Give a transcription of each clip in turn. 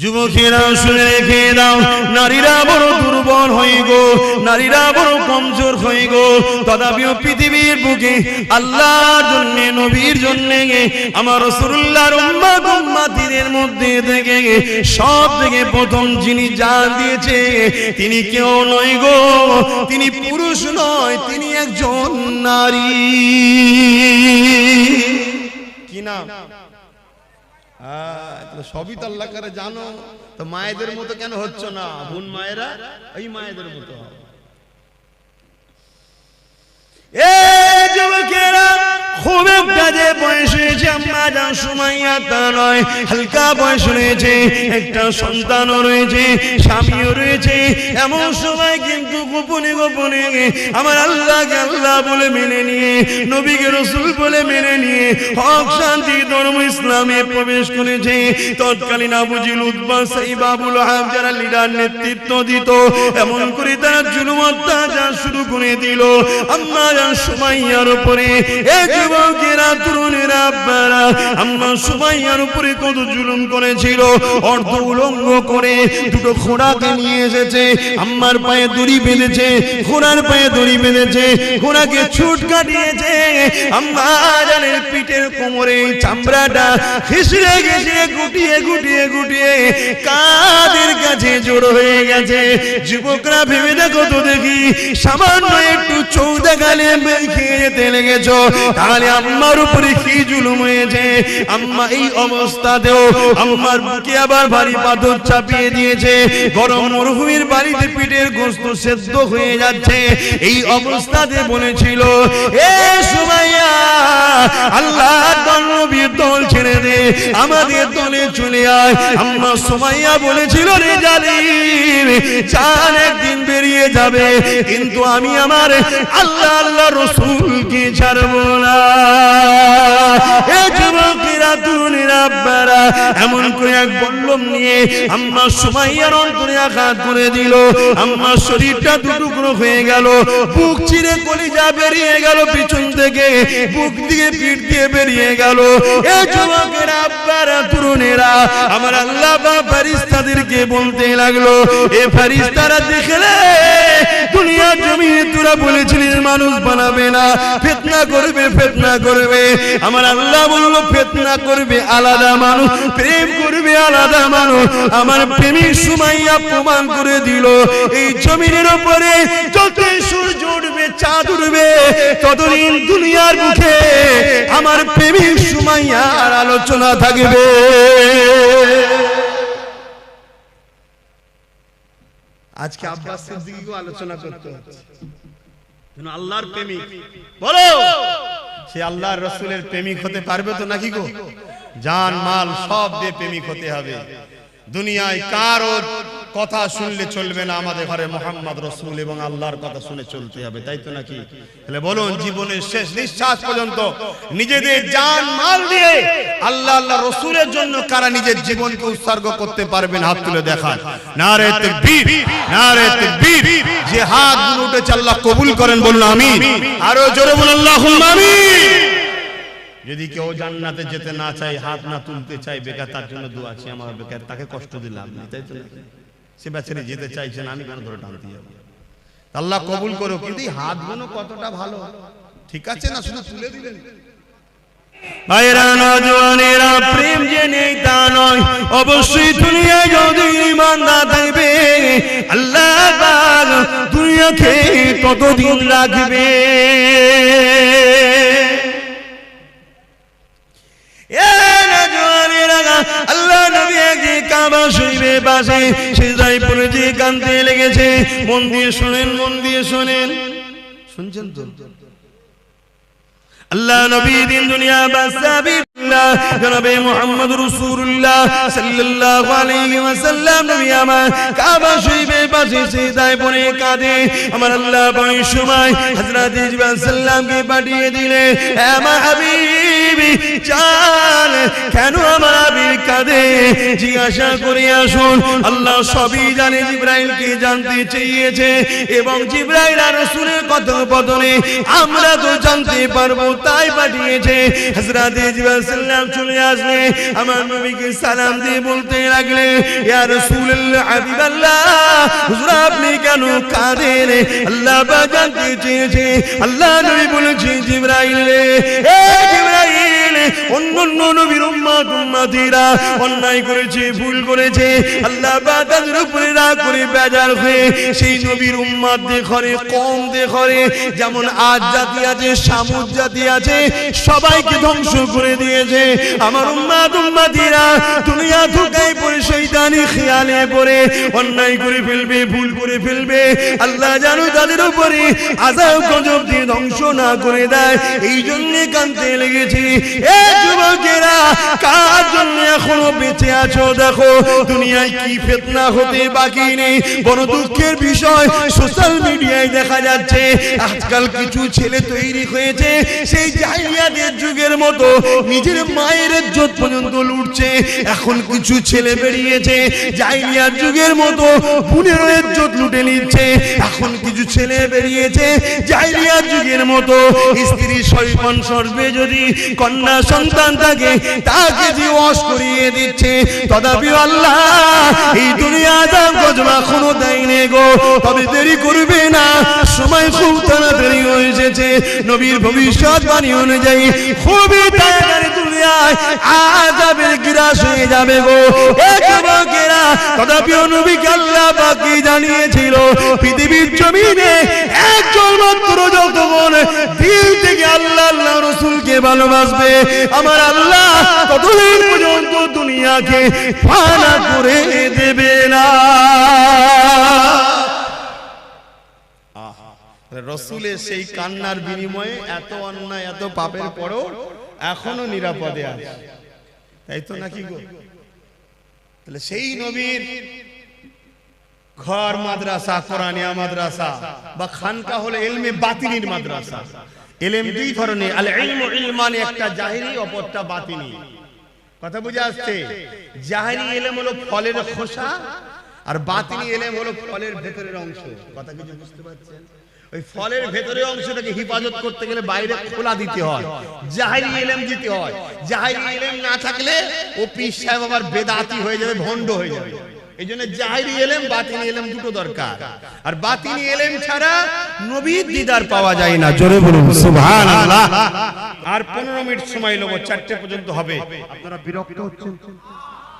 যুবকেরা শুনে রেখে দাও, নারীরা বড় দুর্বল হয়ে গো, নারীরা বড় কমজোর হয়ে গো। তথাপিও পৃথিবীর বুকে আল্লাহর জন্য, নবীর জন্য আমার উম্মাত উম্মাতিদের মধ্যে থেকে সব থেকে প্রথম যিনি জান দিয়েছে, তিনি কেউ নয় গো। তিনি পুরুষ নয়, তিনি একজন নারী। কি নাম? আহ, সবই তো আল্লাহ করে জানো। তো মায়েদের মতো কেন হচ্ছ না? বোন মায়েরা এই মায়েদের মতো একটা যে রয়েছে একটা সন্তানও রয়েছে স্বামীও রয়েছে। এমন সময় কিন্তু গোপনে গোপনে আমার আল্লাহকে আল্লাহ বলে মেনে নিয়ে, নবীকে রসুল বলে মেনে নিয়ে হক, শান্তি, ধর্ম, ইসলামে প্রবেশ করেছে। তৎকালীন আবুজিল উদ্বা সেই বাবুল আহাব যারা লিডার নেতৃত্ব দিত, এমন করে তারা জুলুম অত্যাচার শুরু করে দিল। যান সুমাইয়ার উপরে, এ যুবকেরা, তরুণেরা, আব্বারা, আম্মা সুমাইয়ার উপরে কত জুলুম করেছিল। অর্ধ উলঙ্গ করে দুটো ঘোড়াকে নিয়ে এসেছে, আম্মার পায়ে দড়ি বেঁধেছে, ঘোড়ার পায়ে দড়ি বেঁধেছে, ঘোড়াকে ছুট কাটিয়েছে। আম্মা পিঠের কোমরে চামড়াটা খিসড়ে গেছে, গুটিয়ে গুটিয়ে গুটিয়ে। কাদের কাছে জড়ো হয়ে গেছে? যুবকরা ভেবে দেখো তো দেখি, সামান্য একটু চৌদা গালে খেয়ে যেতে লেগেছ। তাহলে আম্মার উপরে কি জুলুম হয়েছে? আম্মা এই অবস্থাতেও আম্মার বুকে আবার ভারী পাথর চাপিয়ে দিয়েছে। গরম মরুভূমির বাড়িতে পিঠের গোস্ত সেদ্ধ হয়ে যাচ্ছে। এই অবস্থাতে বলেছিল, এ সুমাইয়া, আল্লাহ নবীর দল ছেড়ে দে, আমাদের দলে চলে আয়। আম্মা সুমাইয়া বলেছিল, রে জালিম চান একদিন বেরিয়ে যাবে, কিন্তু আমি আমার আল্লাহ আল্লাহ রসুলকে ছাড়বো না। এ যুবকেরা তরুণীরা আব্বারা ফারিস্তাদেরকে বলতে লাগল, এ ফারিস্তারা দেখলে দুনিয়া জমিনে তোরা বলেছিলিস মানুষ বানাবে না, ফেতনা করবে ফেতনা করবে। আমার আল্লাহ বলল, ফেতনা করবে আলাদা মানুষ, প্রেম করবে আলাদা মানুষ। আমার প্রেমিক সুমাইয়া প্রমাণ করে দিল, এই জমিনের উপরে যত সূর্য উঠবে, চাঁদ উঠবে, ততদিন দুনিয়ার মুখে আমার প্রেমিক সুমাইয়ার আলোচনা থাকবে। আজকে আব্বাস সিদ্দিকীকেও আলোচনা করতে হচ্ছে। আল্লাহর প্রেমিক। বলো! সে আল্লাহর রসুলের প্রেমিক হতে পারবে তো নাকি গো? জান, মাল সব দিয়ে প্রেমিক হতে হবে। দুনিয়ায় কারও কথা শুনলে চলবে না আমাদের ঘরে মোহাম্মদ রসুল এবং আল্লাহর কথা শুনে চলতে হবে তাই তো নাকি? তাহলে বলুন জীবনের শেষ নিঃশ্বাস পর্যন্ত নিজেদের জান মাল দিয়ে আল্লাহ আল্লাহ রসুলের জন্য কারা নিজের জীবনকে উৎসর্গ করতে পারবেন হাত তুলে দেখান। না রে তাকবীর না রে তাকবীর যে হাত উঠেছে আল্লাহ কবুল করেন বলুন আমি আরও জোরে বলুন আল্লাহুম্মা আমিন। যদি কেউ জান্নাতে যেতে না চায়, হাত না তুলতে চায়, বেকার তার জন্য দোয়া আছে, আমার বেকার, তাকে কষ্ট দিলাম তাই তো সে বেচারে যেতে চাইছে না, আমি কেন ধরে টানতে যাব? আল্লাহ কবুল করো কিন্তু এই হাতগুলো কতটা ভালো? ঠিক আছে না, শুধু তুলে দিলেন? প্রেম যে নেই তা নয়, অবশ্যই দুনিয়ায় যদি ইমান না থাকবে, আল্লাহ দুনিয়াকে ততদিন রাখবে? কাবা শরীফের পাশে সিজদায় পড়ে যে কাঁদতে লেগেছে, মন দিয়ে শোনেন, মন দিয়ে শোনেন। শুনছেন তো? আল্লাহ নবী দিন দুনিয়া বাসাবি জনাবে আমার আল্লাহ সময় হযরত পাঠিয়ে দিলে আমার হাবিব হাবিবি চাল কেন আমার আবির কাঁদে? জিজ্ঞাসা করে আসুন, আল্লাহ সবই জানে জিব্রাইলকে জানতে চেয়েছে এবং জিব্রাইল আর রসুলের কথোপকথনে আমরা তো জানতে পারব, তাই পাঠিয়েছে। হযরত জিব্রাইল সাল্লাম চলে আসলে, আমার নবীকে সালাম দিয়ে বলতে লাগলে, ইয়া রাসূলুল্লাহ, হাবিবাল্লাহ, হুজুর আপনি কেন কাঁদেন? আল্লাহ জানতে চেয়েছে। আল্লাহ নবী বলেছে, জিব্রাইল রে, এ জিব্রাইল অন্য অন্য নবীর উম্মত অন্যায় করেছে, ভুল করেছে। আল্লাহ উপরে রাগ করে বেজার হয়ে সেই নবীর উম্মত দেখরে, কম দেখরে, যেমন আজ জাতি আছে সামুদ জাতি আছে, সবাইকে ধ্বংস করে দিয়েছে। আমার উম্মাদ দুনিয়া পড়ে খেয়ালে পড়ে, অন্যায় করে ফেলবে, ভুল করে ফেলবে। আল্লাহ জানো তাদের উপরে আজাব গজব দিয়ে ধ্বংস না করে দেয় এই জন্য কানতে লেগেছি। এ মায়ের ইজ্জত পর্যন্ত লুটছে, এখন কিছু ছেলে বেরিয়েছে, জাহিলিয়ার যুগের মতো পুনের ইজ্জত লুটে নিচ্ছে, এখন কিছু ছেলে বেরিয়েছে, জাহিলিয়ার যুগের মতো, স্ত্রী সর্বে যদি কন্যা সন্তান থাকে তাকে দিবস করিয়ে দিচ্ছে। তথাপি আল্লাহ এই দুনিয়া দাম গজমা এখনও দেয়নি গো। তবে দেরি করবে না। সময় খুব তাড়াতাড়ি হয়ে এসেছে। নবীর ভবিষ্যৎবাণী অনুযায়ী খুবই তাড়াতাড়ি জানিয়েছিল? পৃথিবীর জমিনে একজন মাত্র যতক্ষণ দিল থেকে ভালোবাসবে। আমার আল্লাহ ততদিন পর্যন্ত দুনিয়াকে ফানা করে দেবে না। রসুলের সেই কান্নার বিনিময়ে এত অন্যায়, এত পাপের পরও এখনও নিরাপদে আছে। তাই তো নাকি গো? তাহলে সেই নবীর ঘর মাদ্রাসা, কোরআনিয়া মাদ্রাসা বা খানকা হলো এলমে বাতিনির মাদ্রাসা। এলএম দুই ধরনের আল ইলমু ইলমানি একটা জাহিরি অপরটা বাতিনি। কথা বুঝে আসছে? জাহিরি এলেম হলো ফলের খোসা আর বাতিনি এলেম হলো ফলের ভেতরের অংশ। কথা কিছু বুঝতে পারছেন? ওই ফলের ভেতরের অংশটাকে হিফাজত করতে গেলে বাইরে খোলা দিতে হয়। জাহিরি এলেম দিতে হয়। জাহিরি এলেম না থাকলে ও পীর সাহেব আবার বেদাতি হয়ে যাবে ভণ্ড হয়ে যাবে। এই জন্য জাহেরি এলেম, বাতিনি এলেম দুটো দরকার। আর বাতিনি এলেম ছাড়া নবীর দিদার পাওয়া যায় না। জোরে বলুন, সুবহানাল্লাহ। আর পনেরো মিনিট সময় নেব, চারটে পর্যন্ত হবে। আপনারা বিরক্ত হচ্ছেন?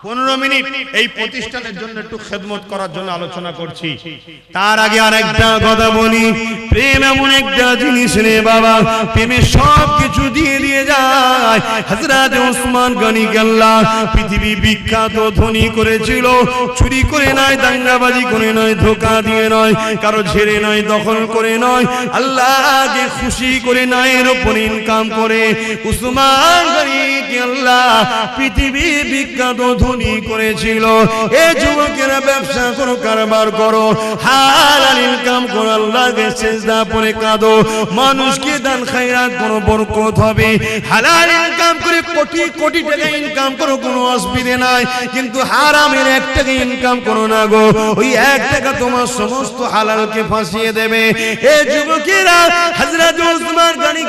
পনেরো মিনিট এই প্রতিষ্ঠানের জন্য একটু খেদমত করার জন্য আলোচনা করছি। তার আগে আর একটা কথা বলি। প্রেম এমন একটা জিনিস রে বাবা প্রেমে সব কিছু দিয়ে দিয়ে যায়। হযরত ওসমান গনি গাল্লা পৃথিবী বিখ্যাত ধনী করেছিল। চুরি করে নয় দাঙ্গাবাজি করে নয় ধোকা দিয়ে নয় কারও ঝেড়ে নয় দখল করে নয়। আল্লাহকে খুশি করে নায়ের ওপর ইনকাম করে। উসমান গনি আল্লাহ পৃথিবী বিখ্যাত ধনী করেছিল। এ যুবকেরা ব্যবসা করো, কারবার করো। হালাল ইনকাম করো, আল্লাহকে সেজদা পরে কাঁদো। মানুষকে দান, খায়রাত করো, বরকত হবে। হালাল ইনকাম করে কোটি কোটি টাকা ইনকাম করো, কোনো অসুবিধে নাই। কিন্তু হারামের এক টাকা ইনকাম করো না গো। ওই এক টাকা তোমার সমস্ত হালালকে ফাঁসিয়ে দেবে। এ যুবকেরা, হযরত ওসমান গনি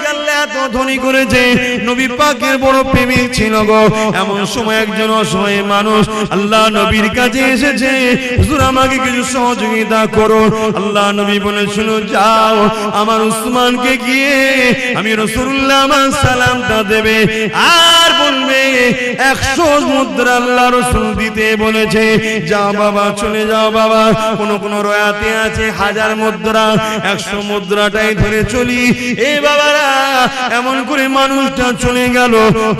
ধনী করেছে। নবী পাকের বড় প্রেমিক ছিল গো। এমন সময় একজন অসহায় মানুষ আল্লাহ নবীর কাছে এসেছে। হুজুর, আমাকে কিছু সহযোগিতা করো। আল্লাহ নবী বলে, শুনো, যাও। আমার উসমানকে গিয়ে আমি রসুল্লাহ আমার সালামটা দেবে। আর বলবে, একশো মুদ্রা আল্লাহ রসুল দিতে বলেছে। যাও বাবা, চলে যাও বাবা। কোন কোন রয়াতে আছে হাজার মুদ্রা। একশো মুদ্রাটাই ধরে চলি। এ বাবারা এমন করে মানুষটা চলে গেল,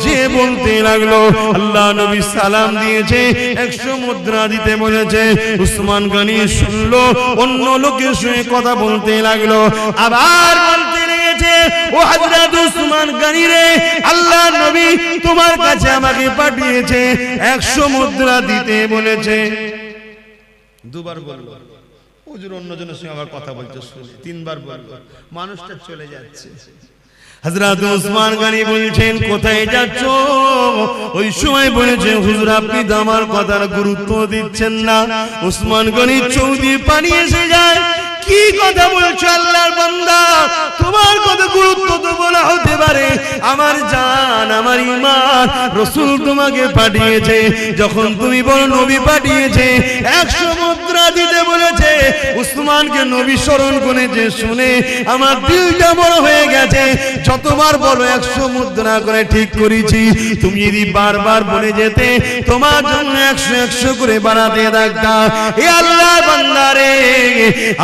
যে বলতে লাগল, আল্লাহ নবী সালাম দিয়েছে, একশো মুদ্রা দিতে বলেছে। উসমান গানি শুনলো, অন্য লোকের সঙ্গে কথা বলতে লাগল, আবার বলতে লেগেছে, ও হযরত উসমান গানি রে, আল্লাহ নবী তোমার কাছে আমাকে পাঠিয়েছে, একশো মুদ্রা দিতে বলেছে। দুবার বলল। হুজুর অন্যজনের সঙ্গে আবার কথা বলতে শুনে তিনবার বলল। মানুষটা চলে যাচ্ছে। হযরত উসমান গানি বলছেন, কোথায় যাচ্ছ? ওই সময় বলেছে, হুজুর, আপনি তো আমার কথার গুরুত্ব দিচ্ছেন না। উসমান গনি চৌদি পানি এসে যায়। কি কথা বলছো আল্লাহর বান্দা? তোমার কত গুরুত্ব তো বলা হতে পারে। আমার জান, আমার ইমান রসুল তোমাকে পাঠিয়েছে। যখন তুমি বলো নবী পাঠিয়েছে, একশো মুদ্রা দিতে বলেছে। উসমানকে নবী স্মরণ করেছে শুনে আমার দিলটা বড় হয়ে গেছে। যতবার বলো একশো মুদ্রা করে ঠিক করেছি, তুমি যদি বারবার বলে যেতে, তোমার জন্য একশো একশো করে বাড়াতে থাকতাম। এ আল্লাহ বান্দারে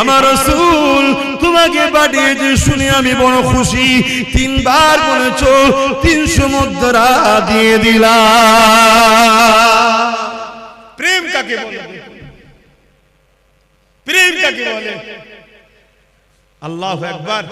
আমার রসুল তোমাকে পাঠিয়েছে শুনে আমি বড় খুশি। তিনবার বলেছ তিন মুদ্রা দিয়ে দিলা। প্রেম কাকে প্রেম কাকে বলে? আল্লাহ একবার